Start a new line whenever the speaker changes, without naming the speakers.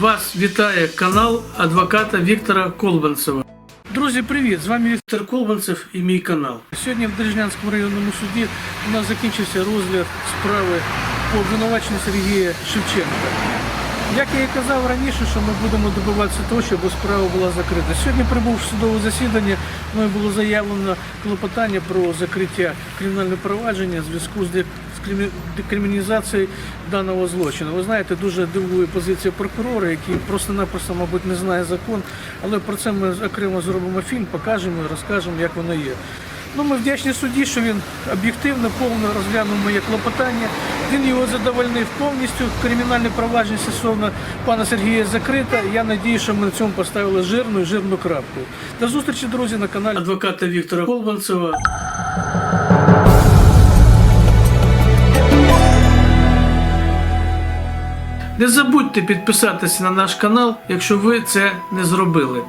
Вас вітає канал адвоката Віктора Колбанцева. Друзі, привіт! З вами Віктор Колбанцев і мій канал. Сьогодні в Держнянському районному суді у нас закінчився розгляд справи по обвинуваченню Сергія Шевченка. Як я і казав раніше, що ми будемо добиватися того, щоб справа була закрита. Сьогодні прибув в судове засідання, мною було заявлено клопотання про закриття кримінального провадження в зв'язку з де- з кримі- декриміналізацією даного злочину. Ви знаєте, дуже дивує позиція прокурора, який просто-напросто, мабуть, не знає закон, але про це ми окремо зробимо фільм, покажемо і розкажемо, як воно є. Ну, ми вдячні судді, що він об'єктивно, повно розглянув моє клопотання. Він його задовольнив повністю. Кримінальне провадження стосовно пана Сергія закрите. Я надію, що ми на цьому поставили жирну і жирну крапку. До зустрічі, друзі, на каналі адвоката Віктора Колбанцева. Не забудьте підписатися на наш канал, якщо ви це не зробили.